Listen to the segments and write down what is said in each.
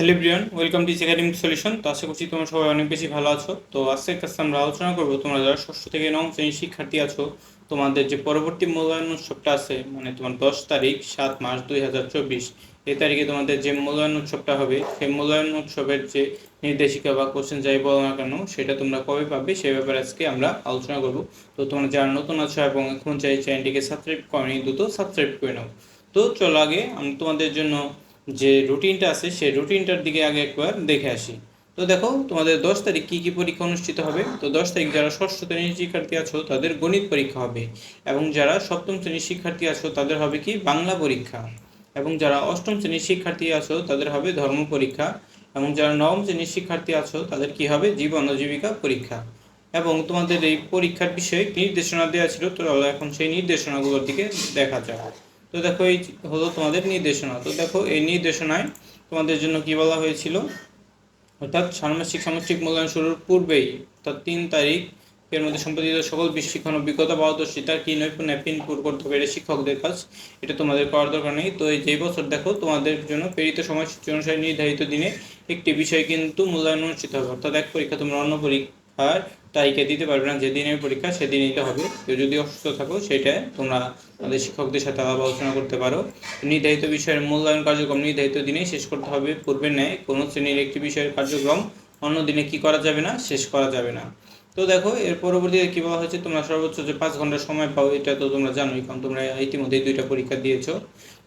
Hello Brian welcome to academic solution তো আশা করছি তোমরা সবাই অনেক বেশি ভালো আছো। তো আজকের কাছে আমরা আলোচনা করব, তোমরা যারা ষষ্ঠ থেকে নবম শ্রেণির শিক্ষার্থী আছো, তোমাদের যে পরবর্তী মূল্যায়ন উৎসবটা আছে মানে তোমার দশ তারিখ, সাত মাস দুই হাজার চব্বিশ, এই তারিখে তোমাদের যে মূল্যায়ন উৎসবটা হবে, সেই মূল্যায়ন উৎসবের যে নির্দেশিকা বা কোশ্চেন যাই বলো না কেন, সেটা তোমরা কবে পাবে, সে ব্যাপারে আজকে আমরা আলোচনা করব। তো তোমরা যারা নতুন আছো এবং এখন চাই চ্যানেলটিকে সাবস্ক্রাইব করেনি, দ্রুত সাবস্ক্রাইব করে নাও। তো চলো আগে, আমি তোমাদের জন্য যে রুটিনটা আছে, সেই রুটিনটার দিকে আগে একবার দেখে আসি। তো দেখো, তোমাদের দশ তারিখ কী কী পরীক্ষা অনুষ্ঠিত হবে? তো দশ তারিখ যারা ষষ্ঠ শ্রেণির শিক্ষার্থী আছো, তাদের গণিত পরীক্ষা হবে। এবং যারা সপ্তম শ্রেণির শিক্ষার্থী আছো, তাদের হবে কি বাংলা পরীক্ষা। এবং যারা অষ্টম শ্রেণির শিক্ষার্থী আছো, তাদের হবে ধর্ম পরীক্ষা। এবং যারা নবম শ্রেণির শিক্ষার্থী আছো, তাদের কি হবে জীবন ও জীবিকা পরীক্ষা। এবং তোমাদের এই পরীক্ষার বিষয়ে নির্দেশনা দেওয়া ছিল, তো এখন সেই নির্দেশনাগুলোর দিকে দেখা যাক। তো দেখো এই হলো তোমাদের নির্দেশনা। তো দেখো এই নির্দেশনায় তোমাদের জন্য কি বলা হয়েছিল? অর্থাৎ ষান্মাসিক সামষ্টিক মূল্যায়ন শুরুর পূর্বেই, অর্থাৎ তিন তারিখ, এর মধ্যে সম্পাদিত সকল শিক্ষণ অভিজ্ঞতা পারদর্শিতা কি নৈপুণ্য পিনপুর করতে পারে শিক্ষকদের কাজ, এটা তোমাদের করার দরকার নেই। তো এই যে বছর দেখো তোমাদের জন্য প্রেরিত সময়সূচি অনুসারে নির্ধারিত দিনে একটি বিষয় কিন্তু মূল্যায়ন অনুষ্ঠিত হবে। অর্থাৎ এক পরীক্ষা তোমরা অন্য পরীক্ষার তারিখে দিতে পারবে না যেদিনের পরীক্ষা সেদিন নিতে হবে। কেউ যদি অসুস্থ থাকো সেটা তোমরা আমাদের শিক্ষকদের সাথে আলাপ আলোচনা করতে পারো। নির্ধারিত বিষয়ের মূল্যায়ন কার্যক্রম নির্ধারিত দিনেই শেষ করতে হবে। পূর্বের ন্যায় কোনো শ্রেণির একটি বিষয়ের কার্যক্রম অন্য দিনে কি করা যাবে না, শেষ করা যাবে না। তো দেখো, এর পরবর্তীতে কী বলা হয়েছে? তোমরা সর্বোচ্চ যে পাঁচ ঘণ্টা সময় পাও, এটা তো তোমরা জানোই, কারণ তোমরা ইতিমধ্যেই দুইটা পরীক্ষা দিয়েছ।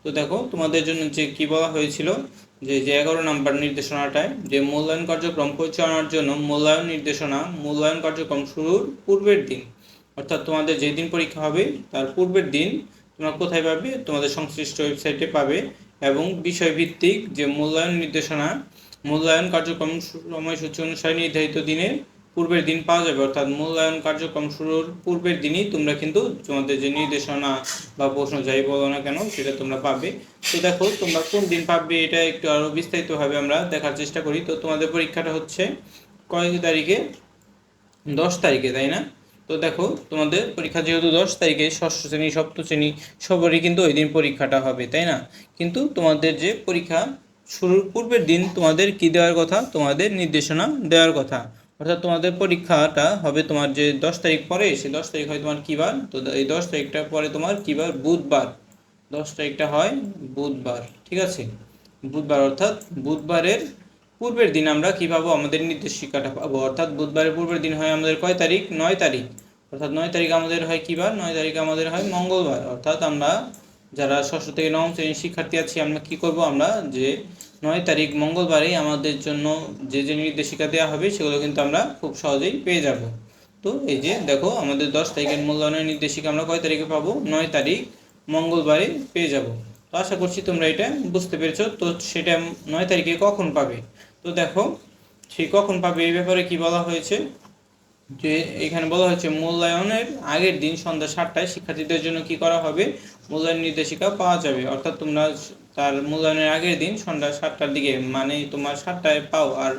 তো দেখো, তোমাদের জন্য যে কী বলা হয়েছিল যে যে এগারো নাম্বার নির্দেশনাটায় যে মূল্যায়ন কার্যক্রম পরিচালনার জন্য মূল্যায়ন নির্দেশনা, মূল্যায়ন কার্যক্রম শুরুর পূর্বের দিন। অর্থাৎ তোমাদের যেদিন পরীক্ষা হবে, তার পূর্বের দিন তোমরা কোথায় পাবে? তোমাদের সংশ্লিষ্ট ওয়েবসাইটে পাবে এবং বিষয়ভিত্তিক যে মূল্যায়ন নির্দেশনা, মূল্যায়ন কার্যক্রম সময়সূচি অনুসারে নির্ধারিত দিনের পূর্বের দিন পাওয়া যাবে, অর্থাৎ মূল্যায়ন কার্যক্রম শুরুর পূর্বের দিনই তোমরা কিন্তু তোমাদের যে নির্দেশনা বা প্রশ্ন যাই বলো না কেন, সেটা তোমরা পাবে। তো দেখো, তোমরা কোন দিন পাবে এটা একটু আরও বিস্তারিতভাবে আমরা দেখার চেষ্টা করি। তো তোমাদের পরীক্ষাটা হচ্ছে কয়েক তারিখে? দশ তারিখে, তাই না? তো দেখো, তোমাদের পরীক্ষা যেহেতু দশ তারিখে, ষষ্ঠ শ্রেণি সপ্ত শ্রেণি, সবারই কিন্তু ওই দিন পরীক্ষাটা হবে, তাই না? কিন্তু তোমাদের যে পরীক্ষা শুরুর পূর্বের দিন তোমাদের কি দেওয়ার কথা? তোমাদের নির্দেশনা দেওয়ার কথা। অর্থাৎ তোমাদের পরীক্ষাটা হবে তোমার যে দশ তারিখ পরে সে দশ তারিখ হয় তোমার কী বার? তো এই দশ তারিখটা পরে তোমার কী বার? বুধবার। দশ তারিখটা হয় বুধবার, ঠিক আছে? বুধবার অর্থাৎ বুধবারের পূর্বের দিন আমরা কী পাবো? আমাদের নির্দেশিকাটা পাবো। অর্থাৎ বুধবারের পূর্বের দিন হয় আমাদের কয় তারিখ? নয় তারিখ। অর্থাৎ নয় তারিখ আমাদের হয় কী বার? নয় তারিখ আমাদের হয় মঙ্গলবার। অর্থাৎ আমরা যারা ষষ্ঠ থেকে নবম শ্রেণির শিক্ষার্থী আছি, আমরা কি করব আমরা? যে নয় তারিখ মঙ্গলবারেই আমাদের জন্য যে যে নির্দেশিকা দেওয়া হবে, সেগুলো কিন্তু আমরা খুব সহজেই পেয়ে যাব। তো এই যে দেখো, আমাদের দশ তারিখের মূল্যায়নের নির্দেশিকা আমরা কয় তারিখে পাবো? নয় তারিখ মঙ্গলবারে পেয়ে যাব। তো আশা করছি তোমরা এটা বুঝতে পেরেছ। তো সেটা নয় তারিখে কখন পাবে? তো দেখো সেই কখন পাবে এই ব্যাপারে কি বলা হয়েছে? যে এখানে বলা হয়েছে মূল্যায়নের আগের দিন সন্ধ্যা সাতটায় শিক্ষার্থীদের জন্য কি করা হবে? মূল্যায়ন নির্দেশিকা পাওয়া যাবে। অর্থাৎ তোমরা তার মূল্যায়নের আগের দিন সন্ধ্যা সাতটার দিকে মানে তোমার সাতটায় পাও আর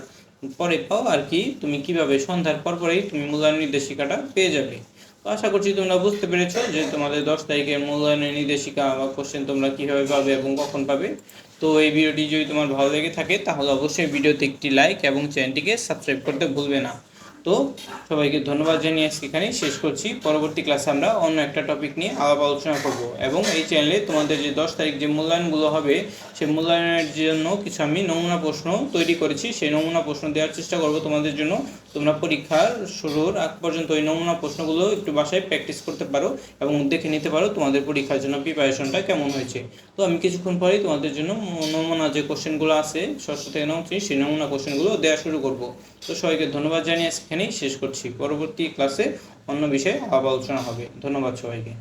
পরে পাও আর কি, তুমি কীভাবে সন্ধ্যার পর পরেই তুমি মূল্যায়ন নির্দেশিকাটা পেয়ে যাবে। তো আশা করছি তোমরা বুঝতে পেরেছ যে তোমাদের দশ তারিখের মূল্যায়নের নির্দেশিকা বা কোশ্চেন তোমরা কীভাবে পাবে এবং কখন পাবে। তো এই ভিডিওটি যদি তোমার ভালো লেগে থাকে, তাহলে অবশ্যই ভিডিওতে একটি লাইক এবং চ্যানেলটিকে সাবস্ক্রাইব করতে ভুলবে না। তো সবাইকে ধন্যবাদ জানিয়ে আজকে এখানেই শেষ করছি। পরবর্তী ক্লাসে আমরা অন্য একটা টপিক নিয়ে আলাপ আলোচনা করব এবং এই চ্যানেলে তোমাদের যে দশ তারিখ যে মূল্যায়নগুলো হবে, সেই মূল্যায়নের জন্য কিছু আমি নমুনা প্রশ্ন তৈরি করেছি। সেই নমুনা প্রশ্ন দেওয়ার চেষ্টা করব তোমাদের জন্য। তোমরা পরীক্ষার শুরুর আগ পর্যন্ত ওই নমুনা প্রশ্নগুলো একটু বাসায় প্র্যাকটিস করতে পারো এবং দেখে নিতে পারো তোমাদের পরীক্ষার জন্য প্রিপারেশনটা কেমন হয়েছে। তো আমি কিছুক্ষণ পরেই তোমাদের জন্য নমুনা যে কোশ্চেনগুলো আছে, ষষ্ঠ থেকে নবম সেই নমুনা কোশ্চেনগুলো দেওয়া শুরু করব। তো সবাইকে ধন্যবাদ জানিয়ে এখানেই শেষ করছি। পরবর্তী ক্লাসে অন্য বিষয়ে আলোচনা হবে। ধন্যবাদ সবাইকে।